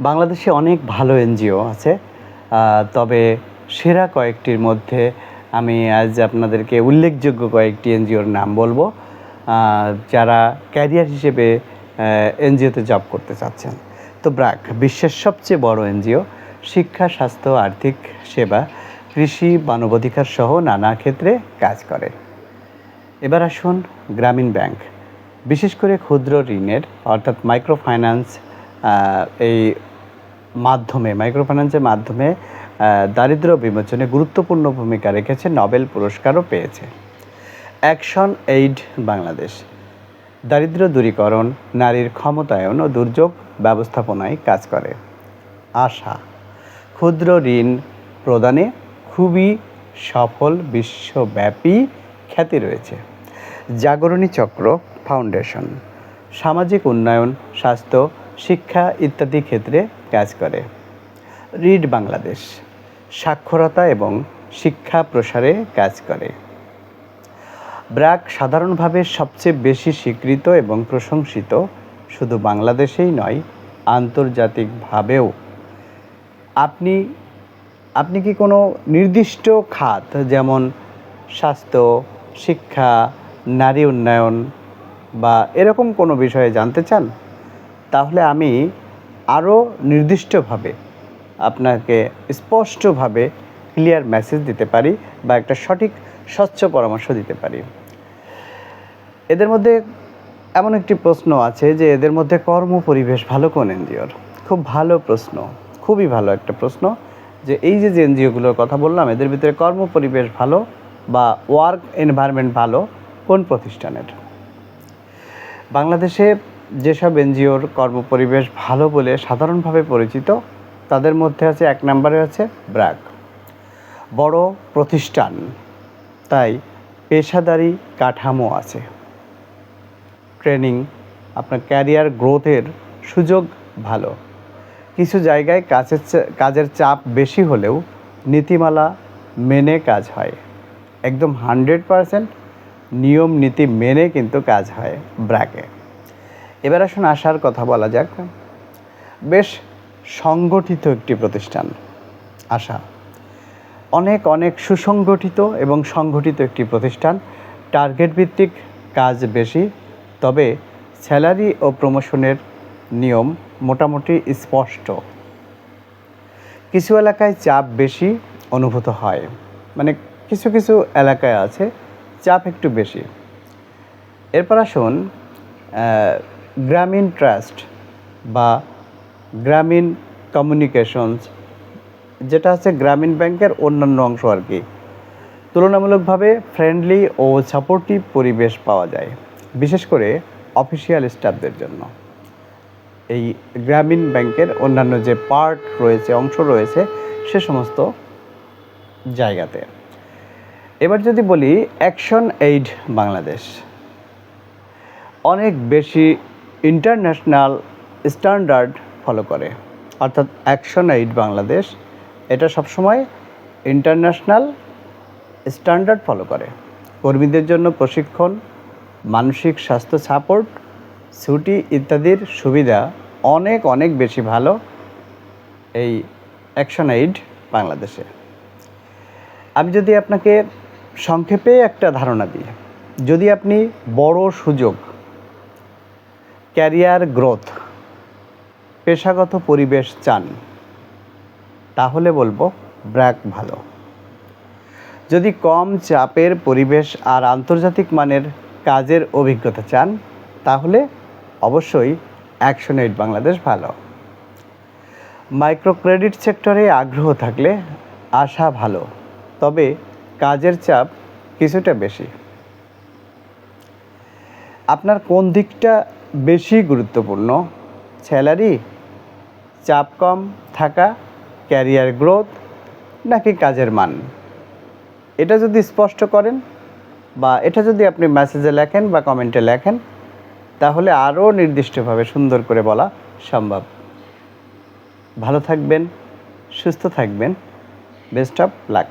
বাংলাদেশে অনেক ভালো এনজিও আছে তবে সেরা কয়েকটির মধ্যে আমি আজ আপনাদেরকে উল্লেখযোগ্য কয়েকটি এনজিওর নাম বলব যারা ক্যারিয়ার হিসেবে এনজিওতে জব করতে চাচ্ছেন। তো ব্র্যাক বিশ্বের সবচেয়ে বড় এনজিও শিক্ষা স্বাস্থ্য আর্থিক সেবা কৃষি মানবাধিকার সহ নানা ক্ষেত্রে কাজ করে। এবার আসুন গ্রামীণ ব্যাংক। বিশেষ করে ক্ষুদ্র ঋণের অর্থাৎ মাইক্রো ফাইন্যান্স আহ, এই মাধ্যমে মাইক্রো ফাইন্যান্সের মাধ্যমে দারিদ্র বিমোচনে গুরুত্বপূর্ণ ভূমিকা রেখেছে, নোবেল পুরস্কারও পেয়েছে। অ্যাকশন এইড বাংলাদেশ দারিদ্র দূরীকরণ, নারীর ক্ষমতায়ন ও দুর্যোগ ব্যবস্থাপনায় কাজ করে। আশা। ক্ষুদ্র ঋণ প্রদানে খুবই সফল বিশ্বব্যাপী খ্যাতি রয়েছে। জাগরণী চক্র ফাউন্ডেশন। সামাজিক উন্নয়ন, স্বাস্থ্য শিক্ষা ইত্যাদি ক্ষেত্রে কাজ করে। রিড বাংলাদেশ, সাক্ষরতা এবং শিক্ষা প্রসারে কাজ করে। ব্র্যাক সাধারণভাবে সবচেয়ে বেশি স্বীকৃত এবং প্রশংসিত শুধু বাংলাদেশেই নয়, আন্তর্জাতিকভাবেও। আপনি আপনি কি কোনো নির্দিষ্ট খাত যেমন স্বাস্থ্য, শিক্ষা, নারী উন্নয়ন বা এরকম কোনো বিষয়ে জানতে চান? তাহলে আমি আরও নির্দিষ্টভাবে আপনাকে স্পষ্টভাবে ক্লিয়ার মেসেজ দিতে পারি বা একটা সঠিক, স্বচ্ছ পরামর্শ দিতে পারি। এদের মধ্যে এমন একটি প্রশ্ন আছে যে এদের মধ্যে কর্ম পরিবেশ ভালো কোন এনজিওর? খুব ভালো প্রশ্ন, খুবই ভালো একটা প্রশ্ন যে এই যে যে এনজিওগুলোর কথা বললাম, এদের ভিতরে কর্ম পরিবেশ ভালো বা ওয়ার্ক এনভায়রনমেন্ট ভালো কোন প্রতিষ্ঠানের? বাংলাদেশে যেসব এনজিওর কর্মপরিবেশ ভালো বলে সাধারণভাবে পরিচিত, তাদের মধ্যে আছে এক নম্বরে আছে ব্র্যাক। বড় প্রতিষ্ঠান, তাই পেশাদারি কাঠামো আছে। ট্রেনিং আপনার ক্যারিয়ার গ্রোথের সুযোগ ভালো। কিছু জায়গায় কাজের কাজের চাপ বেশি হলেও নীতিমালা মেনে কাজ হয়। একদম হান্ড্রেড পারসেন্ট নিয়ম নীতি মেনে কিন্তু কাজ হয় ব্র্যাকে। এবার আসুন আসার কথা বলা যাক। বেশ সংগঠিত একটি প্রতিষ্ঠান, আশা। অনেক অনেক সুসংগঠিত এবং সংগঠিত একটি প্রতিষ্ঠান। টার্গেট ভিত্তিক কাজ বেশি, তবে স্যালারি ও প্রমোশনের নিয়ম মোটামুটি স্পষ্ট। কিছু এলাকায় চাপ বেশি অনুভূত হয় মানে কিছু কিছু এলাকায় আছে চাপ একটু বেশি। এরপর আসুন গ্রামীণ ট্রাস্ট বা গ্রামীণ কমিউনিকেশনস, যেটা হচ্ছে গ্রামীণ ব্যাংকের অন্যান্য অংশ আর কি। তুলনামূলকভাবে ফ্রেন্ডলি ও সাপোর্টিভ পরিবেশ পাওয়া যায়, বিশেষ করে অফিসিয়াল স্টাফদের জন্য। এই গ্রামীণ ব্যাংকের অন্যান্য যে পার্ট রয়েছে, অংশ রয়েছে, সে সমস্ত জায়গাতে। এবার যদি বলি অ্যাকশন এইড বাংলাদেশ। অনেক বেশি ইন্টারন্যাশনাল স্ট্যান্ডার্ড ফলো করে। অর্থাৎ অ্যাকশন এইড বাংলাদেশ, এটা সবসময় ইন্টারন্যাশনাল স্ট্যান্ডার্ড ফলো করে। কর্মীদের জন্য প্রশিক্ষণ, মানসিক স্বাস্থ্য সাপোর্ট, ছুটি ইত্যাদির সুবিধা অনেক অনেক বেশি ভালো এই অ্যাকশন এইড বাংলাদেশে। আমি যদি আপনাকে সংক্ষেপে একটা ধারণা দিই, যদি আপনি বড় সুযোগ ক্যারিয়ার গ্রোথ, পেশাগত পরিবেশ চান, তাহলে বলব ব্র্যাক ভালো। যদি কম চাপের পরিবেশ আর আন্তর্জাতিক মানের কাজের অভিজ্ঞতা চান, তাহলে অবশ্যই অ্যাকশন এইড বাংলাদেশ ভালো। মাইক্রো ক্রেডিট সেক্টরে আগ্রহ থাকলে আশা ভালো, তবে কাজের চাপ কিছুটা বেশি। আপনার কোন দিকটা বেশি গুরুত্বপূর্ণ। স্যালারি, চাপ কম থাকা, ক্যারিয়ার গ্রোথ নাকি কাজের মান? এটা যদি স্পষ্ট করেন বা এটা যদি আপনি মেসেজে লেখেন বা কমেন্টে লেখেন, তাহলে আরও নির্দিষ্টভাবে সুন্দর করে বলা সম্ভব। ভালো থাকবেন, সুস্থ থাকবেন। Best of luck.